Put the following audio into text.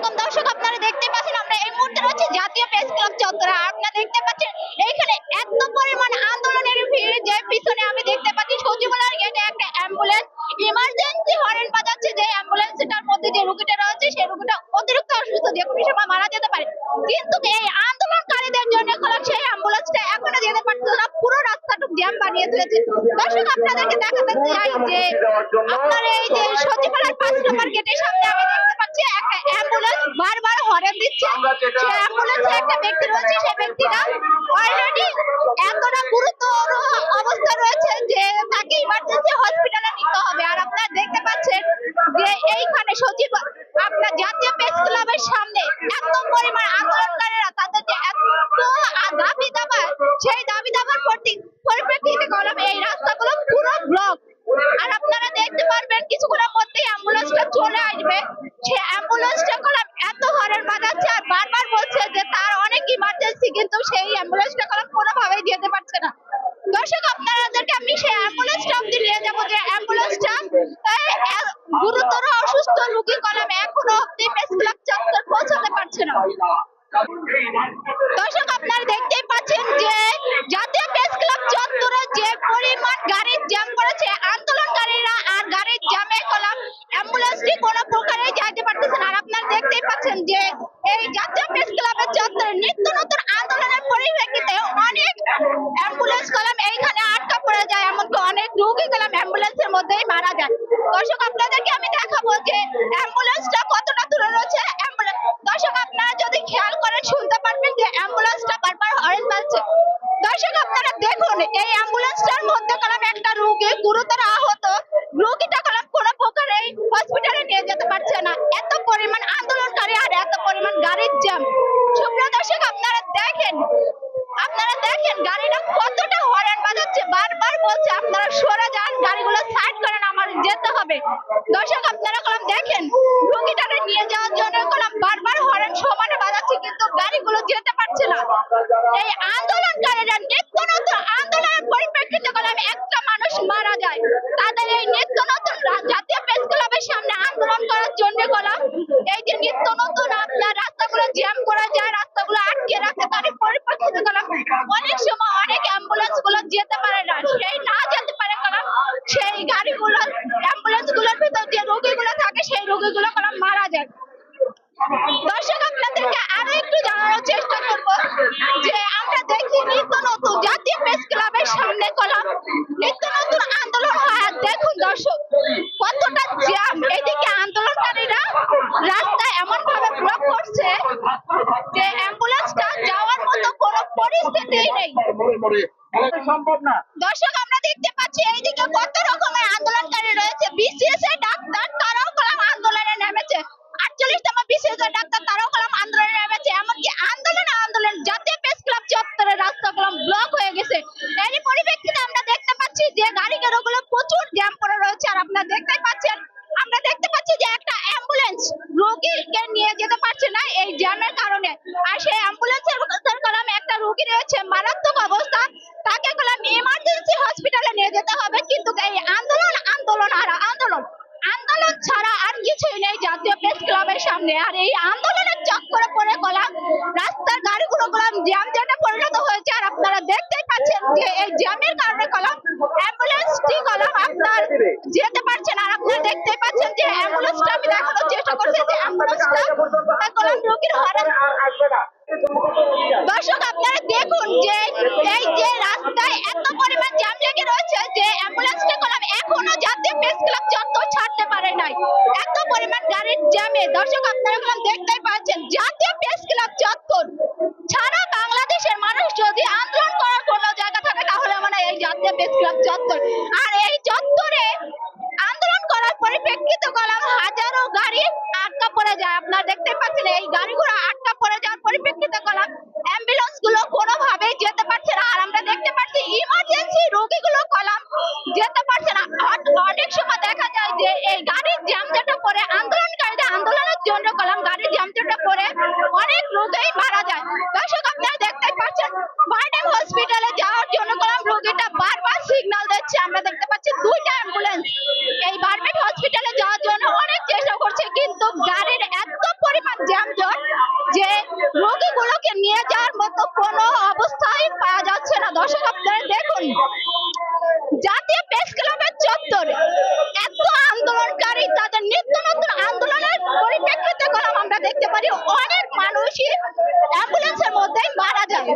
আলাইকুম দর্শক আপনারা দেখতে পাচ্ছেন, আমরা এই মুহূর্তে রয়েছে জাতীয় প্রেস ক্লাব চত্বরে। আপনারা দেখতে পাচ্ছেন, এইখানে এত পরিমাণ আন্দোলনের ভিড় যে পিছনে আমি দেখতে পাচ্ছি সচিবালয়ের গেটে একটা অ্যাম্বুলেন্স ইমার্জেন্সি হরেন বাজাচ্ছে। যে অ্যাম্বুলেন্সটার মধ্যে যে রোগীটা রয়েছে, সেই রোগীটা অতিরিক্ত অসুস্থ, যে কোনো সময় মারা যেতে পারে। কিন্তু এই আন্দোলনকারীদের জন্য খোলা সেই অ্যাম্বুলেন্সটা এখনও যেতে পারছে না, পুরো রাস্তাটুকু জ্যাম বানিয়ে দিয়েছে। দর্শক, আপনাদেরকে দেখাতে চাই যে আপনার এই যে সচিবালয়ের পাঁচ নম্বর গেটের সামনে আমি দেখতে পাচ্ছি একটা হরেন দিচ্ছে। সেই অ্যাম্বুলেন্সে একটা ব্যক্তি রয়েছে সেই ব্যক্তিটা অলরেডি এতটা গুরুতর অবস্থা রয়েছে যে তাকে ইমার্জেন্সি হসপিটালে নিতে হবে। আর আপনারা দেখতে পাচ্ছেন যে এইখানে সচিব আপনার জাতীয় প্রেস ক্লাবের সামনে এত পরিমাণ আন্দোলনকারীরা তাদের যে এত দাবি দাবা সেই দাবি দাবার প্রতি পরিপ্রেক্ষিতে গরম এই রাস্তাগুলো পুরো ব্লক আর আপনারা দেখতে পারবেন কিছুক্ষণের মধ্যেই অ্যাম্বুলেন্সটা চলে আসবে সে অ্যাম্বুলেন্সটা কলাম এত বাজাচ্ছে আর বারবার বলছে যে তার অনেক ইমার্জেন্সি কিন্তু সেই অ্যাম্বুলেন্সটা কোনো কোনোভাবেই যেতে পারছে না। দর্শক, আপনাদেরকে আমি সেই অ্যাম্বুলেন্সটা অব্দি নিয়ে যাব। যে অ্যাম্বুলেন্সটা গুরুতর অসুস্থ রুগী কলাম এখনও অব্দি প্রেস চত্বর পৌঁছাতে পারছে না। দর্শক আপনারা দেখতেই পাচ্ছেন যে জাতীয় প্রেস ক্লাব চত্বরে যে পরিমাণ গাড়ির জ্যাম করেছে আন্দোলনকারীরা আর গাড়ির জ্যামে কলাম অ্যাম্বুলেন্সটি কোনো প্রকারেই যাইতে পারতেছে না আর আপনারা পাচ্ছেন যে এই জাতীয় প্রেস ক্লাবের চত্বরে নিত্য নতুন আন্দোলনের পরিপ্রেক্ষিতে অনেক অ্যাম্বুলেন্স কলাম এইখানে আটকা পড়ে যায়, এমনকি অনেক রোগী কলাম অ্যাম্বুলেন্সের মধ্যেই মারা যায়। দর্শক, আপনাদেরকে আমি দেখাবো যে অ্যাম্বুলেন্সটা কতটা দূরে রয়েছে। দর্শক, আপনারা যদি খেয়াল করেন, শুনতে পারবেন যে অ্যাম্বুলেন্সটা বারবার হরেন বাজছে। দর্শক, আপনারা দেখুন, এই অ্যাম্বুলেন্সটার মধ্যে কলাম একটা রোগী গুরুতর আহত রোগীটা কলাম কোনো প্রকারে হসপিটালে নিয়ে যেতে পারছে না এত পরিমাণ আন্দোলনকারী আর এত পরিমাণ গাড়ির জ্যাম সুপ্রিয় দর্শক, আপনারা দেখেন আপনারা দেখেন, গাড়িটা কতটা হরেন বাজাচ্ছে। বারবার বলছে, আপনারা সরে যান, গাড়িগুলো সাইড করেন আমার যেতে হবে। দর্শক, আপনারা কলাম দেখেন, রোগীটাকে নিয়ে যাওয়ার জন্য কলাম বারবার হরেন সমানে বাজাচ্ছে, কিন্তু গাড়িগুলো যেতে পারছে না। এই আন্দোলনকারীরা নিত্য নতুন আন্দোলনের পরিপ্রেক্ষিতে কলাম একটা মানুষ মারা যায় তাদের এই নিত্য নতুন রা- জাতীয় প্রেস ক্লাবের সামনে আন্দোলন করার জন্য কলাম এই যে নিত্য নতুন আপনার রাস্তাগুলো জ্যাম করা যায়, রাস্তাগুলো আটকে রাখে তার পরিপ্রেক্ষিতে কলাম অনেক সময় অনেক অ্যাম্বুলেন্সগুলো যেতে পারে না, সেই না যেতে পারে কলাম সেই গাড়িগুলো অ্যাম্বুলেন্সগুলোর ভিতর যে রোগীগুলো থাকে, সেই রোগীগুলো কলাম মারা যায়। দর্শক, আপনাদেরকে আরও একটু জানানোর চেষ্টা করব যে আমরা দেখি নিত্য নতুন জাতীয় প্রেস ক্লাবের সামনে কলাম নিত্য নতুন আন্দোলন হয় আর দেখুন দর্শক কতটা জ্যাম এদিকে আন্দোলনকারীরা রাস্তা এমন ভাবে ব্লক করছে যে অ্যাম্বুলেন্সটা যাওয়ার মতো কোনো পরিস্থিতিই নেই সম্ভব না। দর্শক আমরা দেখতে পাচ্ছি এইদিকে কত রকমের আন্দোলনকারী রয়েছে। বিসিএস এর ডাক্তার তারাও কলাম আন্দোলনে নেমেছে। আটচল্লিশতম বিসিএস এর ডাক্তার তারাও কলাম আন্দোলনে নেমেছে। এমনকি আন্দোলন আন্দোলন জাতীয় প্রেস ক্লাব চত্বরের রাস্তা কলাম ব্লক হয়ে গেছে। এরই পরিপ্রেক্ষিতে আমরা দেখতে পাচ্ছি যে গাড়ি গুলো প্রচুর জ্যাম পড়ে রয়েছে। আর আপনারা দেখতেই পাচ্ছেন আমরা দেখতে পাচ্ছি যে একটা অ্যাম্বুলেন্স রোগীকে নিয়ে যেতে পারছে না এই জ্যামের কারণে। আর সেই অ্যাম্বুলেন্সের রোগী রয়েছে, মারাত্মক অবস্থা। তাকে কলাম ইমার্জেন্সি হসপিটালে নিয়ে যেতে হবে, কিন্তু এই আন্দোলন আন্দোলন আর আন্দোলন আন্দোলন ছাড়া আর কিছুই নেই জাতীয় প্রেস ক্লাবের সামনে। আর এই আন্দোলনের চক্করে পড়ে কলাম রাস্তার গাড়িগুলো কলাম জ্যাম জটে পরিণত হয়েছে, আর আপনারা দেখতেই পাচ্ছেন যে এই জ্যামের কারণে কলাম অ্যাম্বুলেন্সটি কলাম আপনার যেতে পারছে না, আর আপনারা দেখতেই পাচ্ছেন যে অ্যাম্বুলেন্সটা আমি দেখানোর চেষ্টা করছি যে অ্যাম্বুলেন্সটা দর্শক আপনারা দেখুন যে এই যে রাস্তায় এত পরিমাণ জ্যাম লেগে রয়েছে যে অ্যাম্বুলেন্সটা কলাম এখনও জাতীয় প্রেস ক্লাব চত্বর ছাড়তে পারে নাই। এত পরিমাণ গাড়ির জ্যামে। দর্শক আপনারা কলাম দেখতেই পাচ্ছেন জাতীয় প্রেস ক্লাব চত্বর সারা বাংলাদেশের মানুষ যদি আন্দোলন করার কোনো জায়গা থাকে তাহলে মানে এই জাতীয় প্রেস ক্লাব চত্বর। আর এই চত্বরে আন্দোলন করার পরিপ্রেক্ষিতে কলাম হাজারো গাড়ি আটকা পড়ে যায় আপনারা দেখতে পাচ্ছেন এই গাড়িগুলো আটকা পড়ে যাওয়ার পরিপ্রেক্ষিতে কলাম অ্যাম্বুলেন্সগুলো কোনোভাবেই যেতে পারছে না আর আমরা দেখতে পাচ্ছি ইমার্জেন্সি রোগীগুলো কলাম যেতে পারছে না অ- অনেক সময় দেখা যায় যে এই গাড়ির জ্যাম যেটা পড়ে আন্দোলনকারীদের আন্দোলনের জন্য কলাম গাড়ির জ্যাম যেটা পড়ে অনেক রোগী মারা যায় দর্শক আপনারা দেখতে পাচ্ছেন বারডেম হসপিটালে যাওয়ার জন্য কলাম রোগীটা বারবার সিগন্যাল দিচ্ছে আমরা দেখতে পাচ্ছি দুইটা অ্যাম্বুলেন্স এই বারবেট হসপিটালে যাওয়ার জন্য অনেক চেষ্টা করছে কিন্তু গাড়ির এত পরিমাণ জ্যামজট যে রোগীগুলোকে নিয়ে যাওয়ার মতো কোনো অবস্থাই পাওয়া যাচ্ছে না। দর্শক আপনারা দেখুন, জাতীয় প্রেস ক্লাবের চত্বরে এত আন্দোলনকারী, তাদের নিত্য নতুন আন্দোলনের পরিপ্রেক্ষিতে কলাম আমরা দেখতে পারি, অনেক মানুষই অ্যাম্বুলেন্সের মধ্যেই মারা যায়